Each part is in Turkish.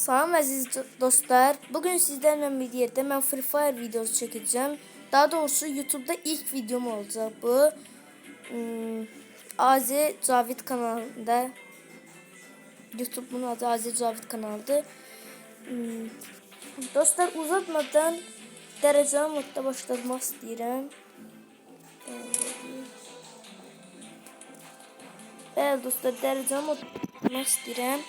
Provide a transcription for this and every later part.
Salam əziz do- dostlar. Bugün sizlerle bir yerde ben Free Fire videosu çekeceğim. Daha doğrusu YouTube'da ilk videom olacak bu. Hmm, AZ Cavit kanalında. YouTube'un adı AZ Cavit kanalıdır. Hmm, dostlar uzatmadan dereceli modda başlamak istəyirəm. Bəli dostlar, dereceli modda başlamaq istəyirəm.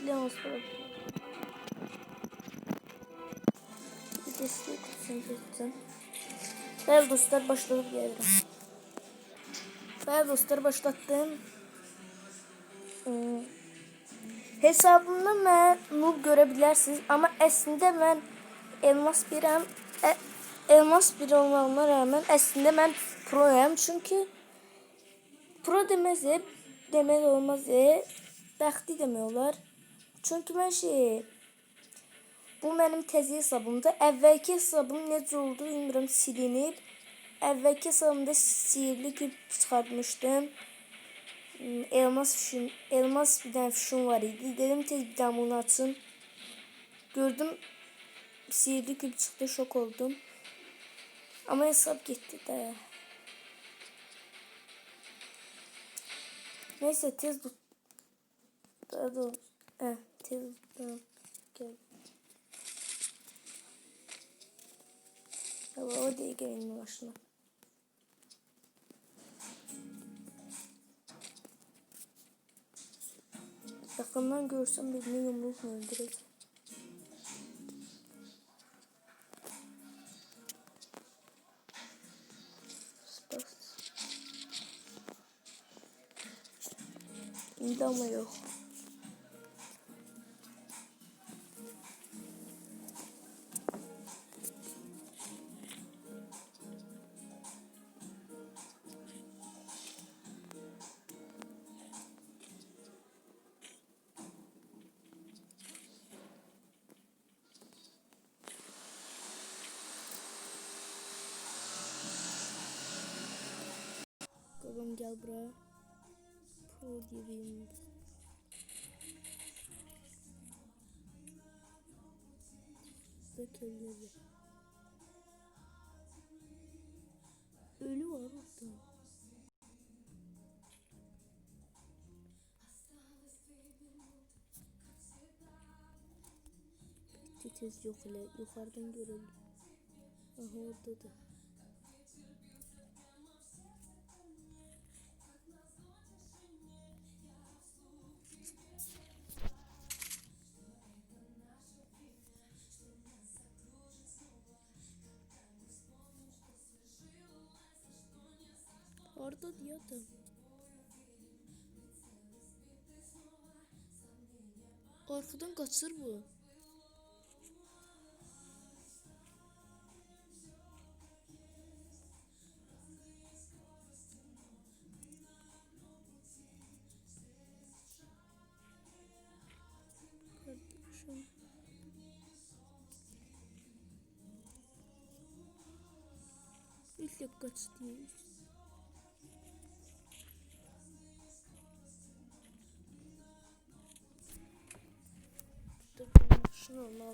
Ekliyorum sonra. Bir destek için geçeceğim. Değerli dostlar başladık gelirim. Değerli dostlar başlattım. Hmm. Hesabımda mən noob görə bilərsiniz, amma əslində elmas birəm. E, elmas bir olmağıma rağmen əslində mən proyam çünki pro deməsə demək olmaz e, bəxti demək olar. Çünki mən şey bu mənim təzə hesabımdır. Əvvəlki hesabım necə oldu bilmirəm, silinib. Əvvəlki hesabımda sihirli küp çıxartmışdım. Hmm, Elmas fişim, elmas bir dənə fişim var idi. Dedim tez bir dənə bunu açım. Gördüm sihirli küp çıxdı, şok oldum. Ama hesap gitti de. Neyse tez tut. Daha doğrusu. Gel. Ya o değil gelin başına. Yakından görsem birini yumrukla. İndi ama yok. Gel buraya. Pro diyeyim. Bakırları. Ölü var orada. Titiz yok ile yukarıdan görüldü. Aha orada da. Orada diyordum. Arkadan kaçır bu. Kardeşim. İlk kaç diyoruz.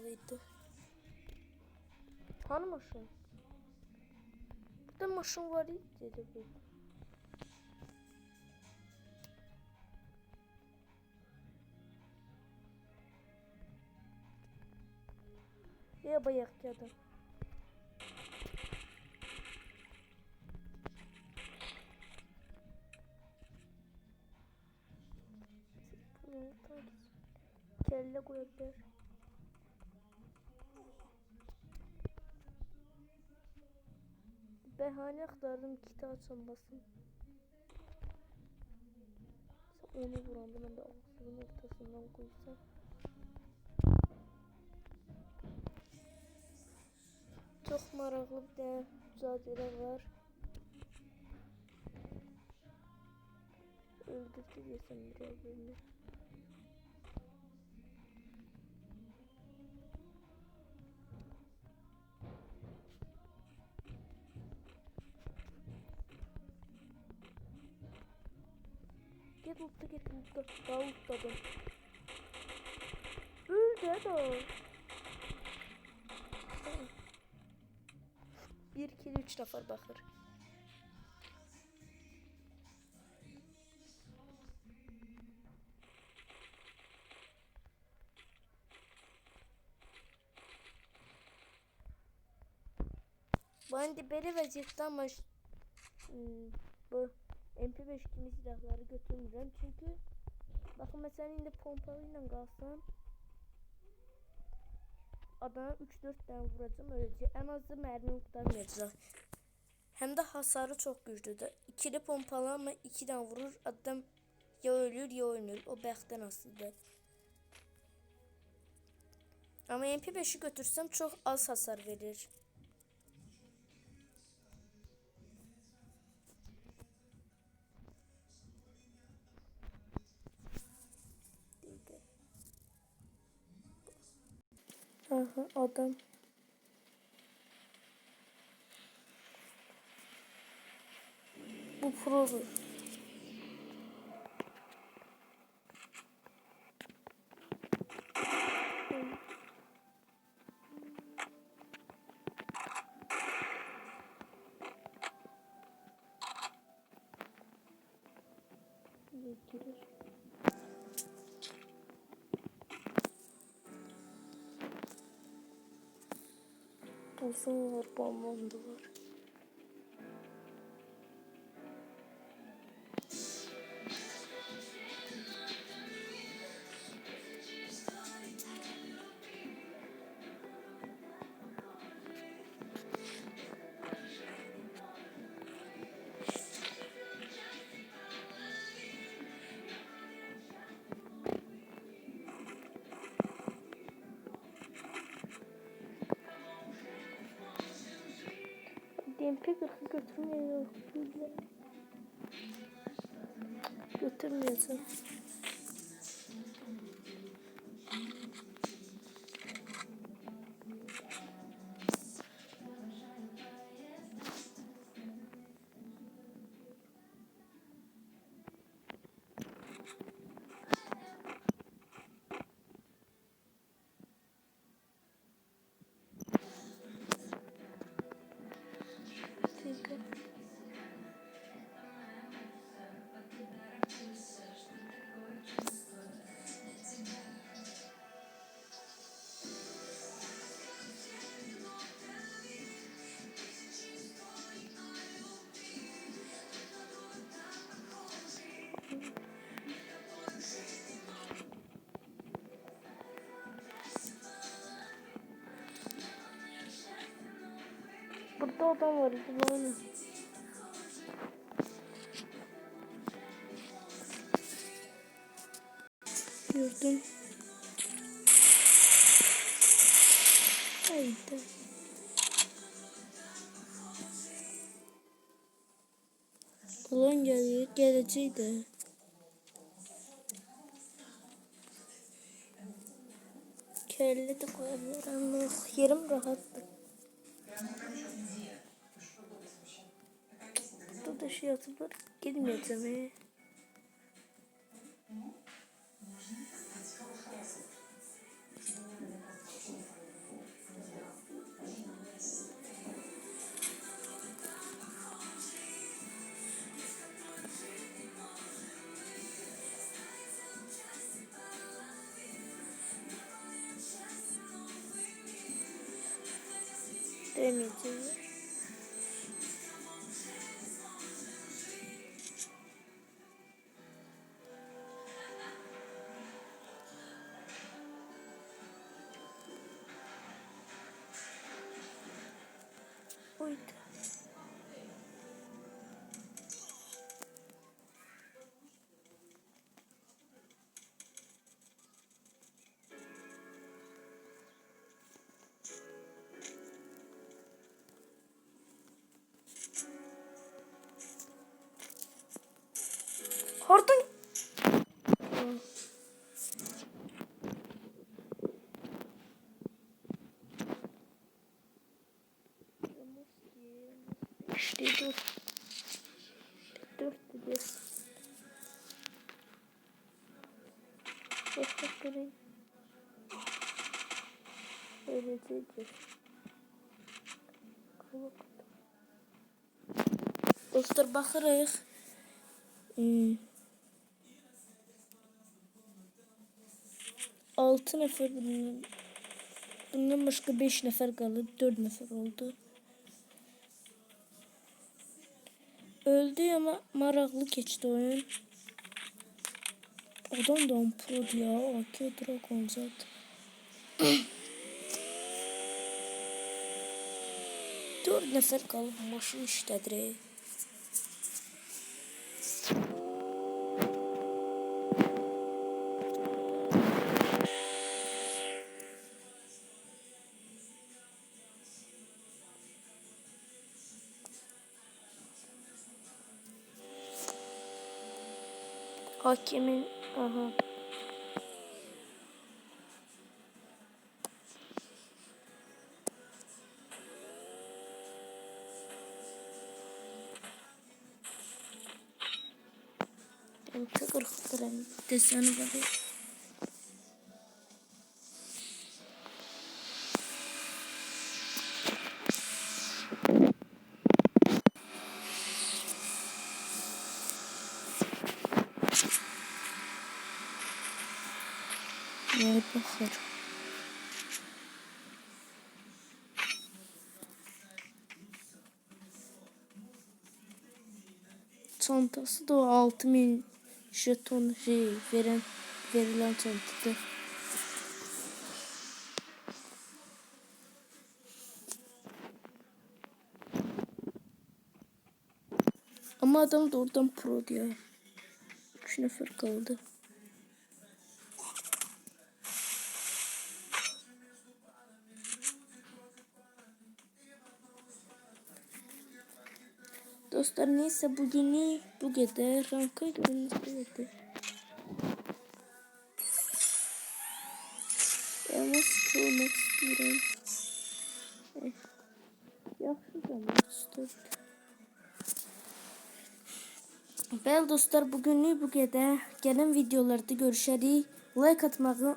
Maşın olmalıydı. Hani maşın? Burada maşın var dedi bu. Ya bayak ya da. Kelle koyabilir. Behane aktardım kiti açılmasın. Onu vurandı ben de ağzının ortasından koysam. Çok maraqlı bir dənə mücadilə var. Öldürdü desem biraz ulta git ulta. Daha ultladım. de. Bir, iki, üç nefer bakır. Ben de vəziyyətdə amma hmm, bu MP5 kimi silahları götürmürəm çünki baxın məsələn indi pompalı ilə qalsam adama 3-4 dənə vuracam öləcək. Ən azı mərmim qurtarmayacaq. Həm də hasarı çox güclüdür. İkili pompalı amma 2 dənə vurur adam ya ölür ya ölür. O bəxtdən asılıdır. Amma MP5'i götürsəm çox az hasar verir. Aha adam. Bu produr. Girir. Uzun var, bombam da var. DMP kırkı götürmüyor. Götürmüyorsun. Adam var. Lan. Gördüm. Haydi. Ulan geliyor. Geleceği de. Kelle de koyabilirim. Yerim rahattı. Şey atılır. Gitmiyor tabii. Demeyeceğim. Hortum. İşte dur. Dur dedi. Bak göreyim. Öylecedir. Dostlar baxırıq. Hmm. 6 nəfər bundan, bundan başqa 5 nəfər qalıb, 4 nəfər oldu. Öldü ama maraqlı keçdi oyun. Adam da on pro ya. AK Dragon zaten. Dört nəfər qalıb maşın işlədir. Hakemin aha. Benim çok ırklarım deseni var Çantası da o 6000 jeton şey veren verilen çantada. Ama adam da oradan pro diyor. Üç nefer kaldı. Dostlar neyse bugünü bu kadar. Ranka görünüz böyle. Ben nasıl olmak istiyorum? Eh. Yaxşı zaman dostlar. Bəli dostlar, bugünlük bu qədər. Gələn videolarda görüşərik. Like atmağı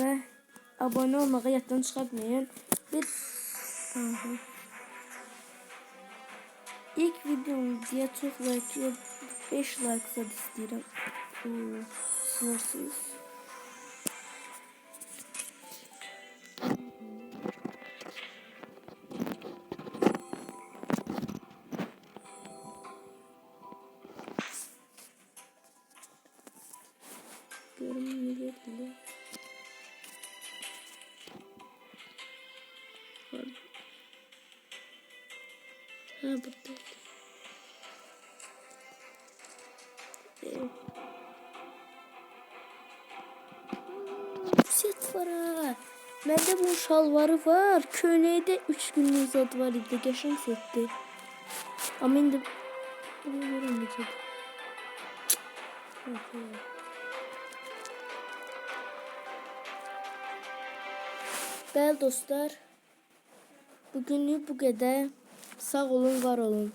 və abunə olmağı yaddan çıxartmayın. Bir Aha. İlk videom diye çok like yok. 5 like istedim. Hmm, sınırsız. Ha burada. Evet. Set var. Məndə bunun şalvarı var. Köynəkdə 3 günlük zad var idi. Qəşəng setdir. Amma indi bunu görürəm necədir. Bəli dostlar. Bugünlük bu qədər. Sağ olun, var olun.